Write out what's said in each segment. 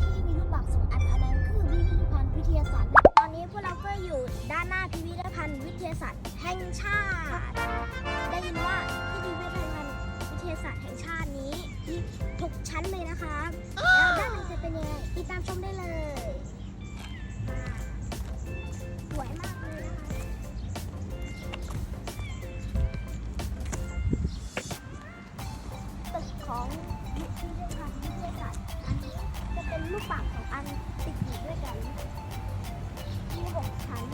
ที่มีรูปลักสองอันอันนั้นคือพิพิธภัณฑ์วิทยาศาสตร์ ตอนนี้พวกเราก็อยู่ด้านหน้าพิพิธภัณฑ์วิทยาศาสตร์แห่งชาติ ได้ยินว่าที่พิพิ รูปปักของอันติดอยู่ด้วยกัน มีหกชั้น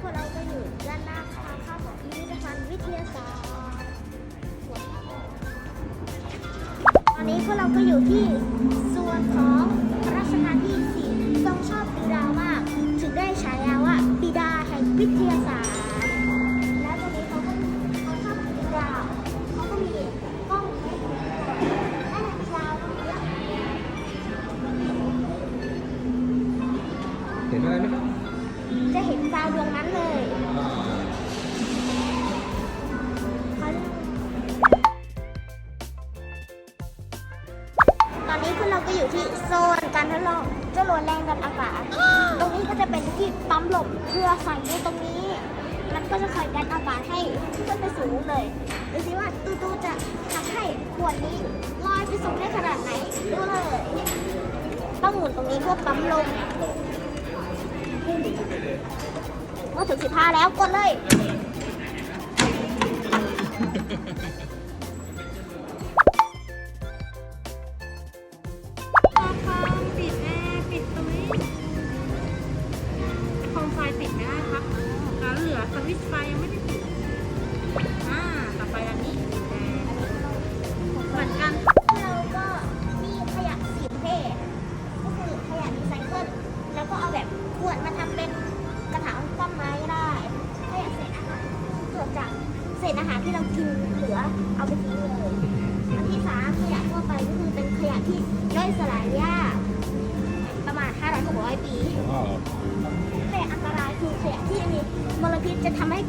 พวกเราจะอยู่ด้านหน้าทางเข้าของพิพิธภัณฑ์วิทยาศาสตร์ตอนนี้พวกเราก็อยู่ที่ส่วนของรัชกาลที่สี่ทรงชอบบิดามาก ถึงได้ฉายาว่าบิดาแห่งวิทยาศาสตร์ อนนี้พวกเราก็อยู่ที่โซนการทดลองจรวดแรงดันอากาศ ตรงนี้ก็จะเป็นที่ปั๊มลมเพื่อใส่ไว้ตรงนี้ มันก็จะคอยดันอากาศให้ขึ้นไปสูงเลยดูสิว่าตูตูจะทำให้ขวดนี้ลอยไปสูงได้ขนาดไหนดูเลย ต้องหมุนตรงนี้เพื่อปั๊มลมก็ถึงสิบห้าแล้วกดเลย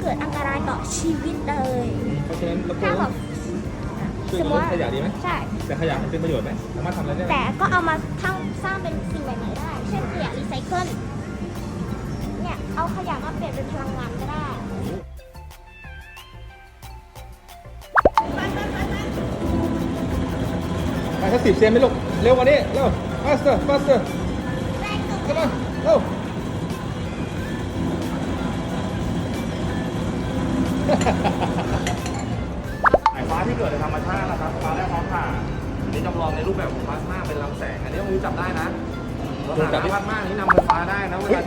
กิดอันตรายต่อชีวิตเลยเพราะฉะนั้นเราก็ถ้าแบบ ช่วยลดขยะดีไหมใช่ แต่ขยะมันเป็นประโยชน์ไหมสามารถทำอะไรได้ไหมแต่ก็เอามาทั้งสร้างเป็นสิ่งใหม่ๆได้ เช่นขยะรีไซเคิล เนี่ย เอาขยะมาเปลี่ยนเป็นพลังงานก็ได้ ไปสักสิบเซนไหมลูกเร็วกว่านี้เร็ว faster faster เข้ามาเร็ว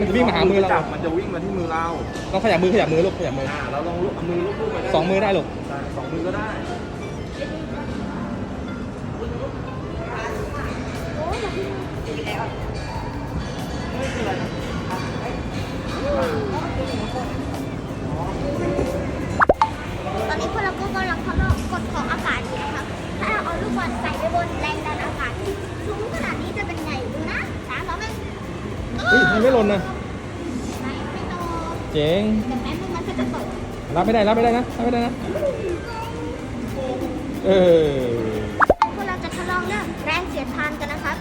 ได้นะเวลาที่เฮ้ยวิ่งมาหามือเราจับมันจะวิ่งมาที่มือเราต้องขยับมือขยับมือลูกขยับมืออ่าเราลองลูกเอามือลูบๆไปได้สองมือได้ลูกใช่สองมือก็ได้โอ้ยอย่าเพิ่งตอนนี้พวกเราก็กำลังทดลองกฎของอากาศอยู่นะครับ ถ้าเราเอาลูกบอลใส่ไปบนแรงดันอากาศที่สูงขนาดนี้จะเป็นไงดูนะสามสองหนึ่งเฮ้ยมันไม่หล่นนะไม่ไม่โต เจ๋งแต่แป๊บนึงมันก็จะตกรับไม่ได้รับไม่ได้นะรับไม่ได้นะเออพวกเราจะทดลองเรื่องแรงเสียดทานกันนะครับ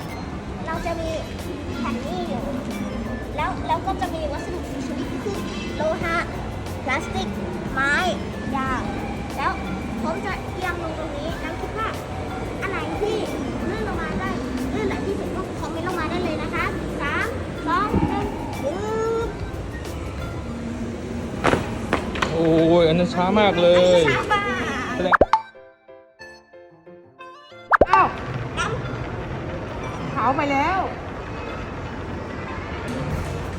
เราจะมีแผ่นนี้อยู่แล้วแล้วก็จะมีวัสดุชนิดคือโลหะพลาสติกไม้ยางแล้วผมจะเอียงลงตรงนี้ โอ้ยอันนั้นช้ามากเลยช้าป่ะแสดงอ้าวน้เผาไปแล้ว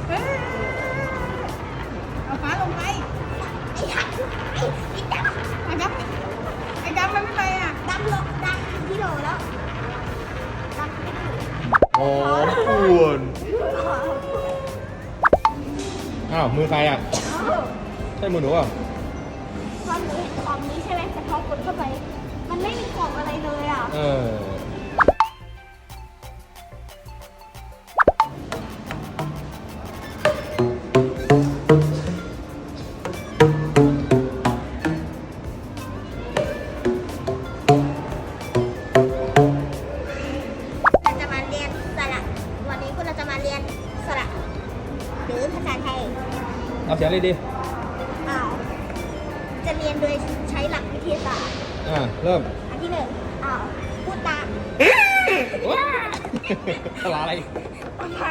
เอ้ยเอาฟ้าลงไปำไอ้หักไอ้ไอ้ดำไอ้ดำไอ้ดำมันไม่ไปอะดำโลดำที่โลแล้วดำไม่ถูกอ๋อป่วนอ้าวมือใครอะ ใช่หมูหนูอะความหนูเห็นของนี้ใช่ไหมจะเข้ากดเข้าไป มันไม่มีของอะไรเลยอะ เออเราจะมาเรียนสระ วันนี้คุณเราจะมาเรียนสระ หรือภาษาไทย เอาเสียงเลยดี อ่าเริ่มอันที่หนึ่งอ้าวพูดตามว้าสลาอะไรต่อไป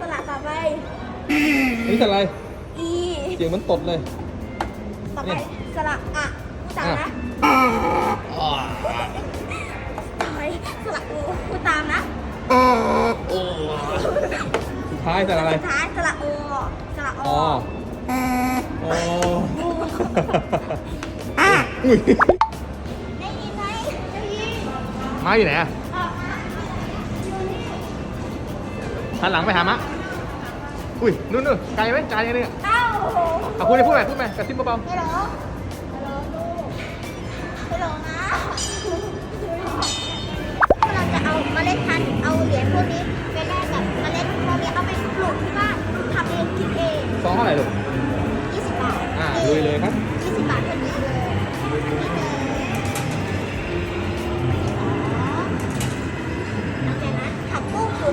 สระต่อไป อันนี่สลาอะไรอีเสียงมันตดเลย ต่อไปสระอะพูดตามนะอ่าต่อไปสระอูพูดตามนะสุดท้ายสลาอะไรสุดท้ายสระโอสระโออ๋ออ๋องูอุ้ย มาอยู่ไหนอะออกมาอยู่นี่หันหลังไปหามะ อุ้ยนู่นนู่นไกลไหมไกลยังเนี่ยเอ้าเอาพูดไปพูดไปพูดไปกระซิบเบาฮัลโหล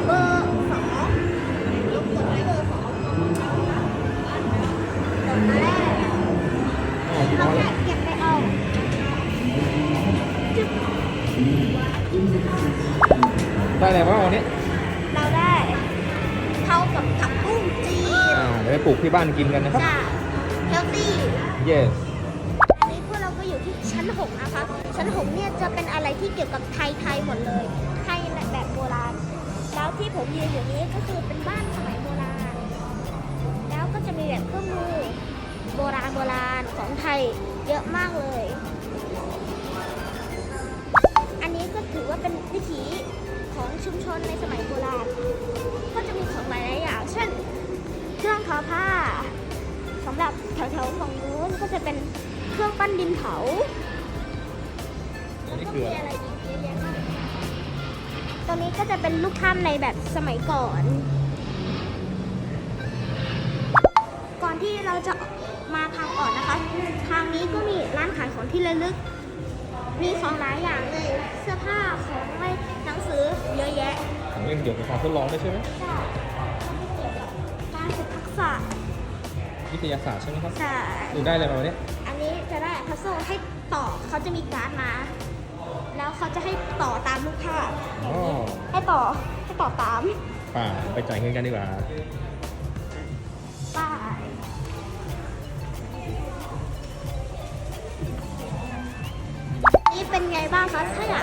เบอร์สองลูกกดไว้เบอร์สองกดมาแรกอ๋อที่เราน้อยแค่เก็บไปเอาจึ๊บได้อะไรบ้างวันนี้เราได้เท่ากับผักบุ้งจีนอ่าเดี๋ยวไปปลูกที่บ้านกินกันนะครับ จ้าเฮลตี้ yes อันนี้พวกเราก็อยู่ที่ชั้น6นะคะ ชั้น6เนี่ยจะเป็นอะไรที่เกี่ยวกับไทยไทยๆหมดเลย ไทยแบบโบราณแล้ว ที่ผมยืนอยู่นี้ก็คือเป็นบ้านสมัยโบราณ แล้วก็จะมีแบบเครื่องมือโบราณโบราณของไทยเยอะมากเลย อันนี้ก็ถือว่าเป็นวิถีของชุมชนในสมัยโบราณ ก็จะมีของหลายอย่าง เช่น เครื่องทอผ้าสำหรับแถวๆฝั่งนู้นก็จะเป็นเครื่องปั้นดินเผาอันนี้ก็มีอะไรอีก รงนี้ก็จะเป็นลูกถ้ำในแบบสมัยก่อน ก่อนที่เราจะมาทางออกนะคะ ทางนี้ก็มีร้านขายของที่ระลึก มีของหลายอย่างเลย เสื้อผ้าของอะไรหนังสือเยอะแยะของเล่นเกี่ยวกับการทดลองด้วยใช่ไหมใช่การฝึกทักษะวิทยาศาสตร์ใช่ไหมครับใช่ดูได้อะไรมาวันนี้อันนี้จะได้พัซโซให้ต่อเขาจะมีการ์ดมา แล้วเขาจะให้ต่อตามรูปภาพอ๋อให้ต่อให้ต่อตามป่าไปจ่ายเงินกันดีกว่าป้ายนี่เป็นไงบ้างคะถ้าอยาก